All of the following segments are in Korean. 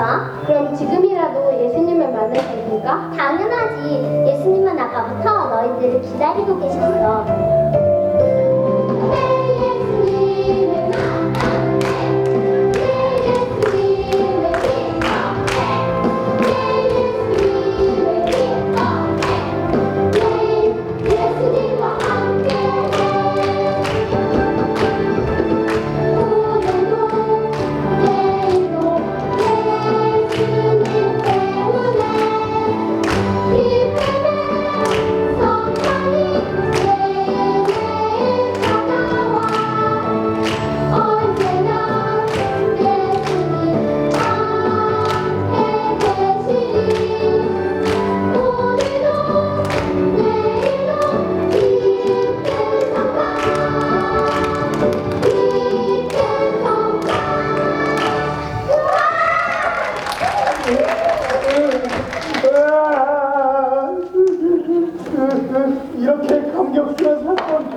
거야? 그럼 지금이라도 예수님을 만날 수 있을까? 당연하지. 예수님은 아까부터 너희들을 기다리고 계셨어.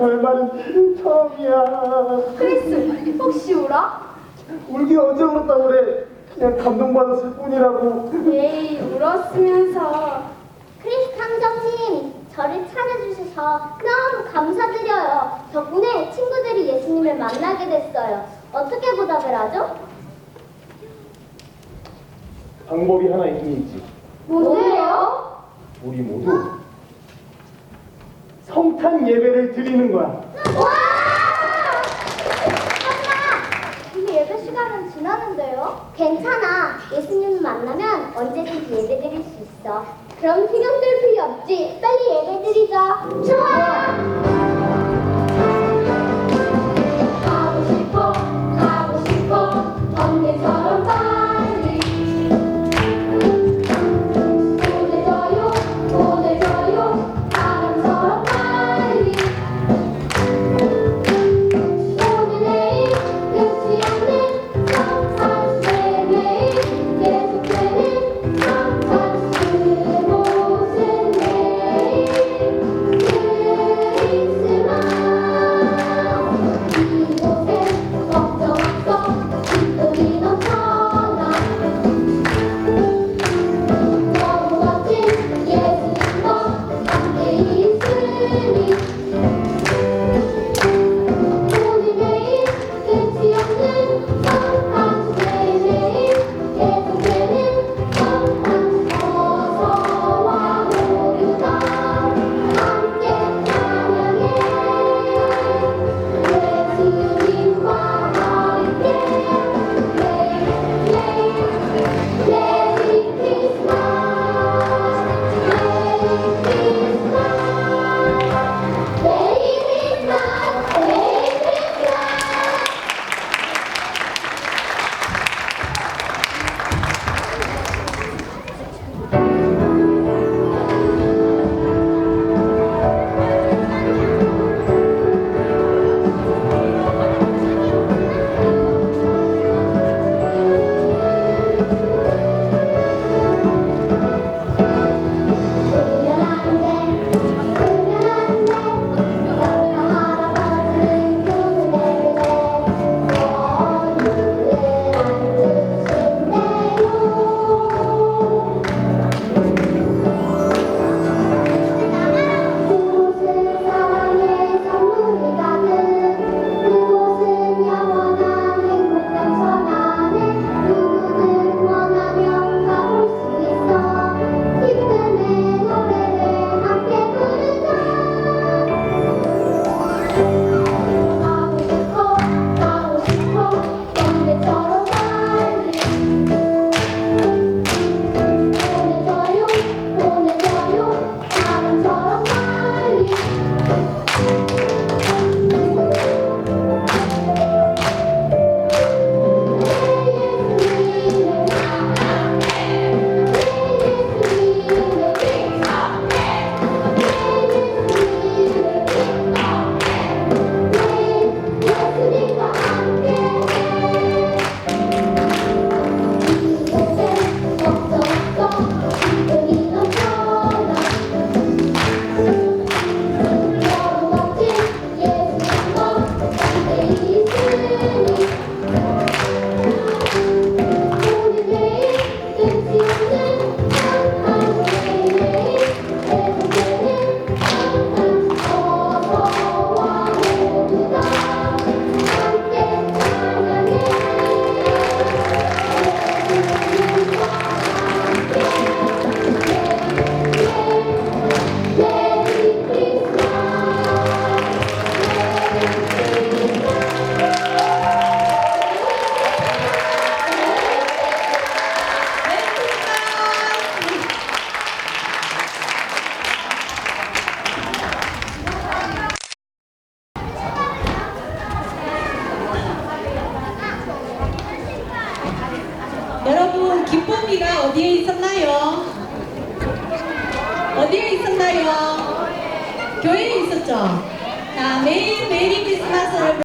결말은 처음이야. 크리스 혹시 울어? 울기 언제 울었다고 그래? 그냥 감동받았을 뿐이라고. 에이 울었으면서 크리스 탐정님 저를 찾아주셔서 너무 감사드려요 덕분에 친구들이 예수님을 만나게 됐어요 어떻게 보답을 하죠? 방법이 하나 있긴 있지. 뭔데요? 우리 모두 성탄 예배를 드리는 거야. 와! 괜찮아. 예수님 만나면 언제든지 예배 드릴 수 있어. 그럼 신경 쓸 필요 없지. 빨리 예배 드리자. 좋아! 여러분 기쁨이가 어디에 있었나요? 어디에 있었나요? 교회에 있었죠? 자, 매일매일 크리스마스를